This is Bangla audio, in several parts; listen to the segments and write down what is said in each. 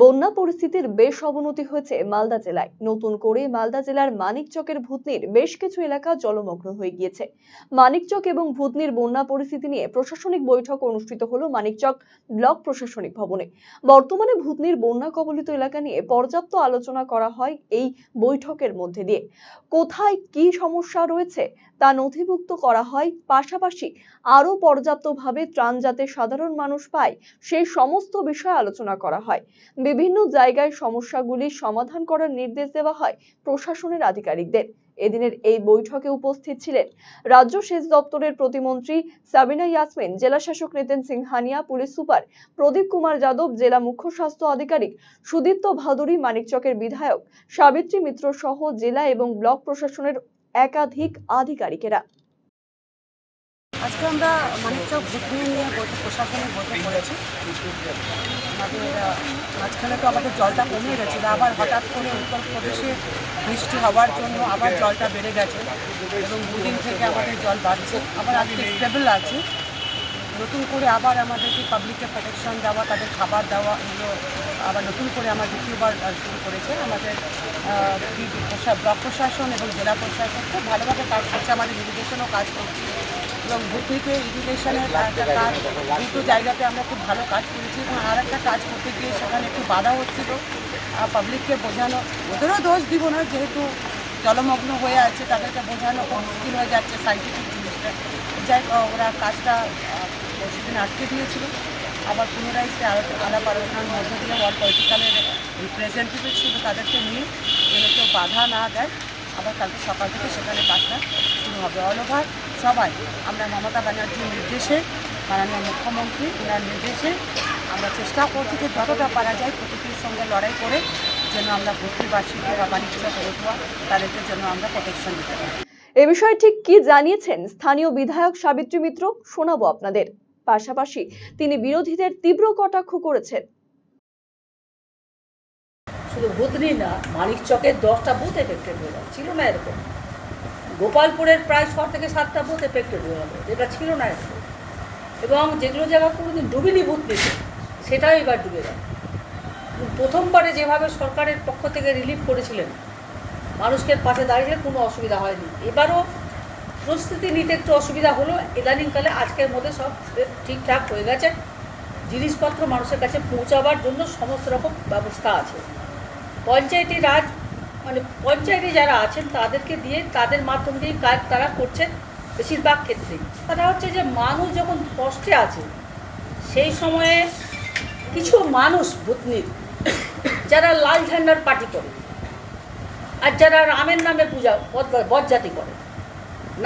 বন্যা পরিস্থিতির বেশ অবনতি হয়েছে মালদা জেলায়। নতুন করে মালদা জেলার মানিকচকের ভূতনির বেশ কিছু এলাকা জলমগ্ন হয়ে গিয়েছে। মানিকচক এবং ভূতনির বন্যা পরিস্থিতি নিয়ে প্রশাসনিক বৈঠক অনুষ্ঠিত হলো মানিকচক ব্লক প্রশাসনিক ভবনে। বর্তমানে ভূতনির বন্যা কবলিত এলাকা নিয়ে পর্যাপ্ত আলোচনা করা হয় এই বৈঠকের মধ্যে দিয়ে। কোথায় কি সমস্যা রয়েছে তা নথিভুক্ত করা হয়। পাশাপাশি আরও পর্যাপ্তভাবে ত্রাণ যাতে সাধারণ মানুষ পায় সেই সমস্ত বিষয়ে আলোচনা করা হয়। বিভিন্ন জায়গায় সমস্যাগুলি সমাধান করার নির্দেশ দেওয়া হয় প্রশাসনের আধিকারিকদের। এদিনের এই বৈঠকে উপস্থিত ছিলেন রাজ্য সেচ দপ্তরের প্রতিমন্ত্রী সাবিনা ইয়াসমিন, জেলা শাসক নিতেন সিংহানিয়া পুলিশ সুপার প্রদীপ কুমার যাদব, জেলা মুখ্য স্বাস্থ্য আধিকারিক সুদীপ্ত ভাদুরী মানিকচকের বিধায়ক সাবিত্রী মিত্র সহ জেলা এবং ব্লক প্রশাসনের একাধিক আধিকারিকেরা। আজকে আমরা মানিকচক ভুতনি নিয়ে বৈঠক প্রশাসনের বৈঠক করেছি। আমাদের মাঝখানে তো আমাদের জলটা কমে গেছিল, আবার হঠাৎ করে উত্তরপ্রদেশে বৃষ্টি হওয়ার জন্য আবার জলটা বেড়ে গেছে এবং দুদিন থেকে আমাদের জল বাড়ছে, আবার আজকে স্টেবল আছে। নতুন করে আবার আমাদেরকে পাবলিককে প্রোটেকশন দেওয়া, তাদের খাবার দেওয়া, এগুলো আবার নতুন করে আমার দ্বিতীয়বার শুরু করেছে। আমাদের ব্লক প্রশাসন এবং জেলা প্রশাসন খুব ভালোভাবে কাজ করছে, আমাদের ইরিগেশনও কাজ করছে। এবং ভূতনিতে ইরিগেশনের একটা কাজ। দুটো জায়গাতে আমরা খুব ভালো কাজ করেছি এবং আর একটা কাজ করতে গিয়ে সেখানে একটু বাধা হচ্ছিল পাবলিককে বোঝানো। ওদেরও দোষ দিব না, যেহেতু জলমগ্ন হয়ে আছে, তাদেরকে বোঝানো খুব মুশকিল হয়ে যাচ্ছে সাইন্টিফিক জিনিসটা। যাই ওরা কাজটা সেদিন আটকে দিয়েছিল। আবার পুনরায় সে আলো- আলাপ আলোচনার মধ্য দিয়ে ওয়ার্ড পলিটিক্যালের রিপ্রেজেন্টেটিভ ছিল, তাদেরকে নিয়ে যেন কেউ বাধা না দেয়। আবার কালকে সকাল থেকে সেখানে কাজটা শুরু হবে। অল ওভার সবাই আমরা মমতা ব্যানার্জির নির্দেশে মাননীয় মুখ্যমন্ত্রী ওনার নির্দেশে আমরা চেষ্টা করছি যে যতটা পারা যায় প্রকৃতির সঙ্গে লড়াই করে যেন আমরা ভর্তিবাসীকে বা বাণিজ্য পড়ুয়া তাদেরকে জন্য আমরা প্রোটেকশন দিতে পারি। এ বিষয়ে ঠিক কি জানিয়েছেন স্থানীয় বিধায়ক সাবিত্রী মিত্র শোনাবো আপনাদের। পাশাপাশি তিনি বিরোধীদের তীব্র কটাক্ষ করেছেন। শুধু ভূতনি না মানিক চকের দশটা বুথ এফেক্টেড হয়ে গেল ছিল না এরকম। গোপালপুরের প্রায় ছ থেকে সাতটা বুথ এফেক্টেড হয়ে গেল। যেটা ছিল না এবং যেগুলো জায়গা কোনোদিন ডুবিনি ভূতনিতে সেটাও এবার ডুবে গেল। প্রথমবারে যেভাবে সরকারের পক্ষ থেকে রিলিফ করেছিলেন, মানুষকে পাশে দাঁড়িয়ে কোনো অসুবিধা হয়নি। এবারও প্রস্তুতি নিতে একটু অসুবিধা হলো। ইদানিংকালে আজকের মধ্যে সব ঠিকঠাক হয়ে গেছে। জিনিসপত্র মানুষের কাছে পৌঁছাবার জন্য সমস্ত রকম ব্যবস্থা আছে। পঞ্চায়েতি রাজ মানে পঞ্চায়েতে যারা আছেন, তাদেরকে দিয়ে তাদের মাধ্যম দিয়ে কাজ তারা করছেন বেশিরভাগ ক্ষেত্রেই। তারা হচ্ছে যে মানুষ যখন কষ্টে আছে, সেই সময়ে কিছু মানুষ ভূতনির, যারা লাল ঝান্ডার পার্টি করে আর যারা রামের নামে পূজা বজ্জাতি করে,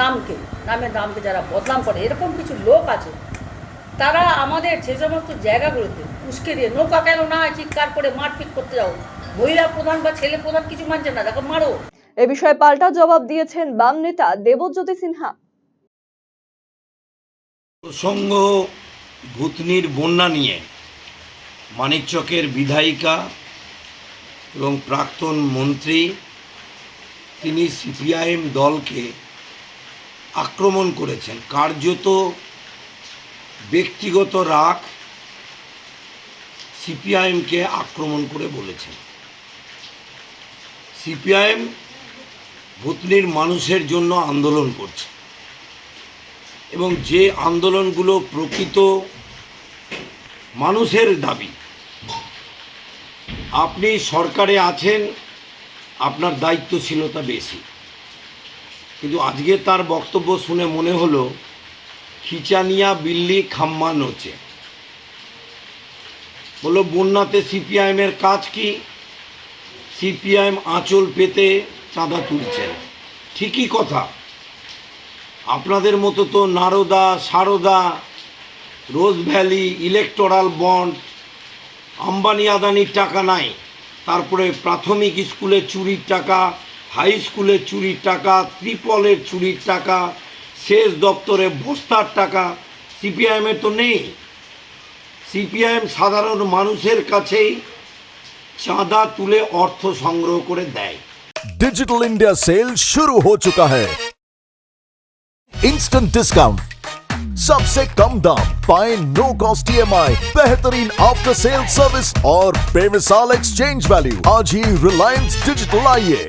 নামকে নামের নামকে যারা বদনাম করে, এরকম কিছু লোক আছে, তারা আমাদের যে সমস্ত জায়গাগুলোতে উস্কে দিয়ে, নৌকা কেন না, চিৎকার করে মারপিট করতে যাও। মহিলা প্রধান বা ছেলে প্রধান কিছু মানছে না দেখো মারো। এ বিষয়ে পাল্টা জবাব দিয়েছেন বাম নেতা দেবজ্যোতি সিনহা। প্রসঙ্গ ভূতনির বন্যা নিয়ে মানিকচকের বিধায়িকা এবং প্রাক্তন মন্ত্রী তিনি সিপিআইএম দলকে আক্রমণ করেছেন। কার্যত ব্যক্তিগত রাগ সিপিআইএমকে আক্রমণ করে বলেছেন। সিপিআইএম ভূতনির মানুষের জন্য আন্দোলন করছে। এবং যে আন্দোলনগুলো প্রকৃত মানুষের দাবি, আপনি সরকারে আছেন, আপনার দায়িত্বশীলতা বেশি। কিন্তু আজকে তার বক্তব্য শুনে মনে হলো, খিচানিয়া, বিল্লি খাম্মা নোচে বলল, বন্যাতে সিপিআইএমের কাজ কি? সিপিআইএম আঁচল পেতে চাঁদা তুলছেন। ঠিকই কথা। আপনাদের মতো তো Narada, Saradha, Rose Valley, electoral bond, Ambani আদানির টাকা নাই। তারপরে প্রাথমিক স্কুলে চুরির টাকা, হাই স্কুলে চুরির টাকা, ত্রিপলের চুরির টাকা, সেচ দপ্তরে বস্তার টাকা, সিপিআইএমের তো নেই। সিপিআইএম সাধারণ মানুষের কাছেই চাঁদা তুলে অর্থ সংগ্রহ করে দেয় डिजिटल इंडिया सेल शुरू हो चुका है इंस्टेंट डिस्काउंट सबसे कम दाम पाए नो कॉस्ट ईएमआई बेहतरीन आफ्टर सेल सर्विस और बेमिसाल एक्सचेंज वैल्यू आज ही रिलायंस डिजिटल आइए